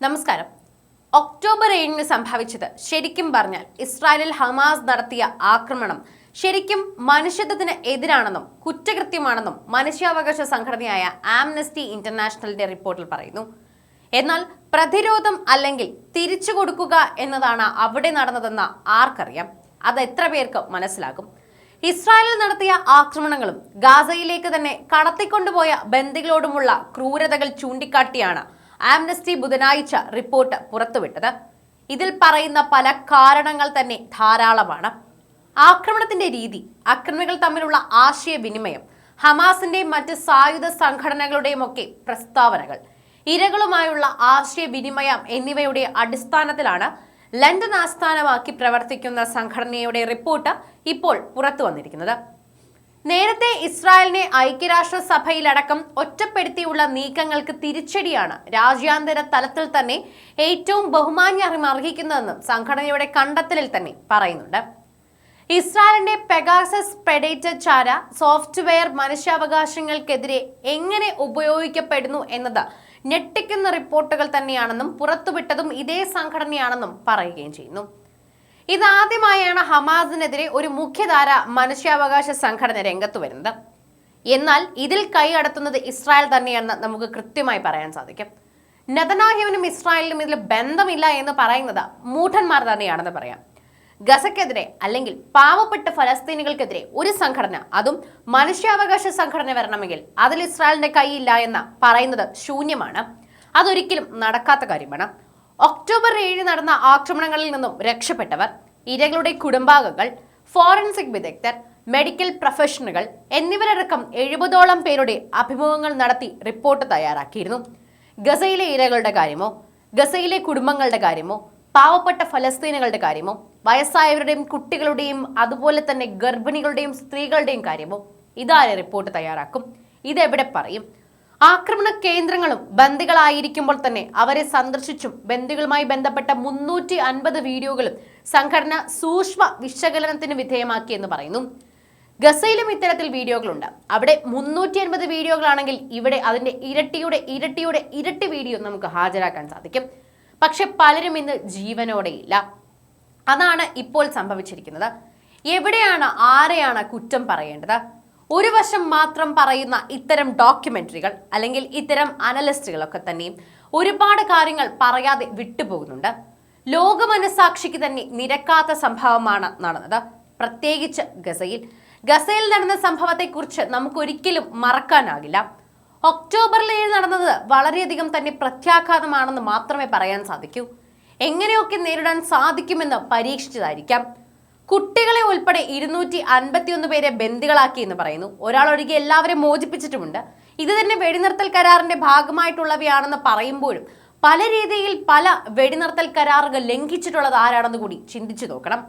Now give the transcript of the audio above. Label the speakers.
Speaker 1: നമസ്കാരം. ഒക്ടോബർ ഏഴിന് സംഭവിച്ചത് ശരിക്കും പറഞ്ഞാൽ ഇസ്രായേലിൽ ഹമാസ് നടത്തിയ ആക്രമണം ശരിക്കും മനുഷ്യത്വത്തിന് എതിരാണെന്നും കുറ്റകൃത്യമാണെന്നും മനുഷ്യാവകാശ സംഘടനയായ ആംനസ്റ്റി ഇന്റർനാഷണലിന്റെ റിപ്പോർട്ടിൽ പറയുന്നു. എന്നാൽ പ്രതിരോധം അല്ലെങ്കിൽ തിരിച്ചു കൊടുക്കുക എന്നതാണ് അവിടെ നടന്നതെന്ന് ആർക്കറിയാം? അത് എത്ര പേർക്ക് മനസ്സിലാകും? ഇസ്രായേലിൽ നടത്തിയ ആക്രമണങ്ങളും ഗാസയിലേക്ക് തന്നെ കടത്തിക്കൊണ്ടുപോയ ബന്ദികളോടുമുള്ള ക്രൂരതകൾ ചൂണ്ടിക്കാട്ടിയാണ് ആംനസ്റ്റി ബുധനാഴ്ച റിപ്പോർട്ട് പുറത്തുവിട്ടത്. ഇതിൽ പറയുന്ന പല കാരണങ്ങൾ തന്നെ ധാരാളമാണ്. ആക്രമണത്തിന്റെ രീതി അക്രമികൾ തമ്മിലുള്ള ആശയവിനിമയം ഹമാസിന്റെയും മറ്റ് സായുധ സംഘടനകളുടെയും ഒക്കെ പ്രസ്താവനകൾ ഇരകളുമായുള്ള ആശയവിനിമയം എന്നിവയുടെ അടിസ്ഥാനത്തിലാണ് ലണ്ടൻ ആസ്ഥാനമാക്കി പ്രവർത്തിക്കുന്ന സംഘടനയുടെ റിപ്പോർട്ട് ഇപ്പോൾ പുറത്തു വന്നിരിക്കുന്നത് നേരത്തെ ഇസ്രായേലിനെ ഐക്യരാഷ്ട്രസഭയിലടക്കം ഒറ്റപ്പെടുത്തിയുള്ള നീക്കങ്ങൾക്ക് തിരിച്ചടിയാണ് രാജ്യാന്തര തലത്തിൽ തന്നെ ഏറ്റവും ബഹുമാന്യം അർഹിക്കുന്നതെന്നും സംഘടനയുടെ കണ്ടെത്തലിൽ തന്നെ പറയുന്നുണ്ട്. ഇസ്രായേലിന്റെ പെഗാസസ് പ്രെഡേറ്റർ ചാര സോഫ്റ്റ്വെയർ മനുഷ്യാവകാശങ്ങൾക്കെതിരെ എങ്ങനെ ഉപയോഗിക്കപ്പെടുന്നു എന്നത് ഞെട്ടിക്കുന്ന റിപ്പോർട്ടുകൾ തന്നെയാണെന്നും പുറത്തുവിട്ടതും ഇതേ സംഘടനയാണെന്നും പറയുകയും ചെയ്യുന്നു. ഇതാദ്യമായാണ് ഹമാസിനെതിരെ ഒരു മുഖ്യധാര മനുഷ്യാവകാശ സംഘടന രംഗത്ത് വരുന്നത്. എന്നാൽ ഇതിൽ കൈയടത്തുന്നത് ഇസ്രായേൽ തന്നെയെന്ന് നമുക്ക് കൃത്യമായി പറയാൻ സാധിക്കും. നെതനാഹ്യുവിനും ഇസ്രായേലിനും ഇതിൽ ബന്ധമില്ല എന്ന് പറയുന്നത് മൂഢന്മാർ തന്നെയാണെന്ന് പറയാം. ഗസക്കെതിരെ അല്ലെങ്കിൽ പാവപ്പെട്ട ഫലസ്തീനികൾക്കെതിരെ ഒരു സംഘടന അതും മനുഷ്യാവകാശ സംഘടന വരണമെങ്കിൽ അതിൽ ഇസ്രായേലിന്റെ കൈയില്ല എന്ന് പറയുന്നത് ശൂന്യമാണ്. അതൊരിക്കലും നടക്കാത്ത കാര്യമാണ്. ഒക്ടോബർ ഏഴ് നടന്ന ആക്രമണങ്ങളിൽ നിന്നും രക്ഷപ്പെട്ടവർ ഇരകളുടെ കുടുംബാംഗങ്ങൾ ഫോറൻസിക് വിദഗ്ധർ മെഡിക്കൽ പ്രൊഫഷണലുകൾ എന്നിവരടക്കം എഴുപതോളം പേരുടെ അഭിമുഖങ്ങൾ നടത്തി റിപ്പോർട്ട് തയ്യാറാക്കിയിരുന്നു. ഗസയിലെ ഇരകളുടെ കാര്യമോ ഗസയിലെ കുടുംബങ്ങളുടെ കാര്യമോ പാവപ്പെട്ട ഫലസ്തീനുകളുടെ കാര്യമോ വയസ്സായവരുടെയും കുട്ടികളുടെയും അതുപോലെ തന്നെ ഗർഭിണികളുടെയും സ്ത്രീകളുടെയും കാര്യമോ ഇതാരെ റിപ്പോർട്ട് തയ്യാറാക്കും? ഇതെവിടെ പറയും? ആക്രമണ കേന്ദ്രങ്ങളും ബന്ദികളായിരിക്കുമ്പോൾ തന്നെ അവരെ സന്ദർശിച്ചും ബന്ദികളുമായി ബന്ധപ്പെട്ട മുന്നൂറ്റി അൻപത് വീഡിയോകളും സംഘടന സൂക്ഷ്മ വിശകലനത്തിന് വിധേയമാക്കിയെന്ന് പറയുന്നു. ഗസയിലും ഇത്തരത്തിൽ വീഡിയോകളുണ്ട്. അവിടെ മുന്നൂറ്റി അൻപത് വീഡിയോകളാണെങ്കിൽ ഇവിടെ അതിന്റെ ഇരട്ടിയുടെ ഇരട്ടിയുടെ ഇരട്ടി വീഡിയോ നമുക്ക് ഹാജരാക്കാൻ സാധിക്കും. പക്ഷെ പലരും ഇന്ന് ജീവനോടെയില്ല അതാണ് ഇപ്പോൾ സംഭവിച്ചിരിക്കുന്നത്. എവിടെയാണ് ആരെയാണ് കുറ്റം പറയേണ്ടത്? ഒരു വശം മാത്രം പറയുന്ന ഇത്തരം ഡോക്യുമെന്ററികൾ അല്ലെങ്കിൽ ഇത്തരം അനലിസ്റ്റുകളൊക്കെ തന്നെയും ഒരുപാട് കാര്യങ്ങൾ പറയാതെ വിട്ടുപോകുന്നുണ്ട്. ലോക മനസാക്ഷിക്ക് തന്നെ നിരക്കാത്ത സംഭവമാണ് നടന്നത്. പ്രത്യേകിച്ച് ഗസയിൽ. ഗസയിൽ നടന്ന സംഭവത്തെക്കുറിച്ച് നമുക്കൊരിക്കലും മറക്കാനാകില്ല. ഒക്ടോബറിൽ നടന്നത് വളരെയധികം തന്നെ പ്രത്യാഘാതമാണെന്ന് മാത്രമേ പറയാൻ സാധിക്കൂ. എങ്ങനെയൊക്കെ നേരിടാൻ സാധിക്കുമെന്ന് പരീക്ഷിച്ചതായിരിക്കാം. കുട്ടികളെ ഉൾപ്പെടെ ഇരുന്നൂറ്റി അൻപത്തിയൊന്ന് പേരെ ബന്ദികളാക്കി എന്ന് പറയുന്നു. ഒരാൾ ഒഴികെ എല്ലാവരെയും മോചിപ്പിച്ചിട്ടുമുണ്ട്. ഇത് തന്നെ വെടിനിർത്തൽ കരാറിന്റെ ഭാഗമായിട്ടുള്ളവയാണെന്ന് പറയുമ്പോഴും പല രീതിയിൽ പല വെടിനിർത്തൽ കരാറുകൾ ലംഘിച്ചിട്ടുള്ളത് ആരാണെന്ന് കൂടി ചിന്തിച്ചു നോക്കണം.